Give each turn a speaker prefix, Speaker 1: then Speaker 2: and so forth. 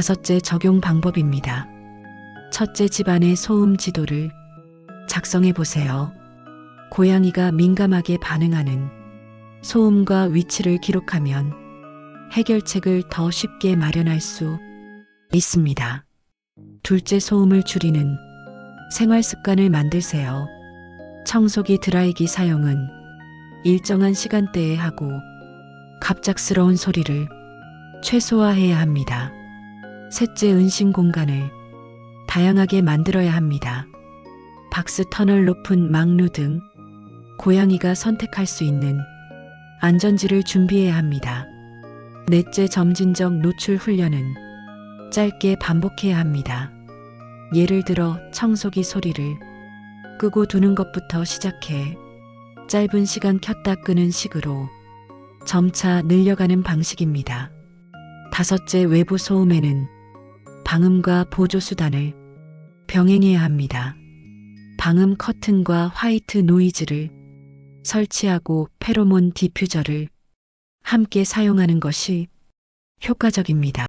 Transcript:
Speaker 1: 다섯째 적용 방법입니다. 첫째 집안의 소음 지도를 작성해 보세요. 고양이가 민감하게 반응하는 소음과 위치를 기록하면 해결책을 더 쉽게 마련할 수 있습니다. 둘째 소음을 줄이는 생활 습관을 만들세요. 청소기 드라이기 사용은 일정한 시간대에 하고 갑작스러운 소리를 최소화해야 합니다. 셋째 은신 공간을 다양하게 만들어야 합니다. 박스 터널 높은 망루 등 고양이가 선택할 수 있는 안전지를 준비해야 합니다. 넷째 점진적 노출 훈련은 짧게 반복해야 합니다. 예를 들어 청소기 소리를 끄고 두는 것부터 시작해 짧은 시간 켰다 끄는 식으로 점차 늘려가는 방식입니다. 다섯째 외부 소음에는 방음과 보조 수단을 병행해야 합니다. 방음 커튼과 화이트 노이즈를 설치하고 페로몬 디퓨저를 함께 사용하는 것이 효과적입니다.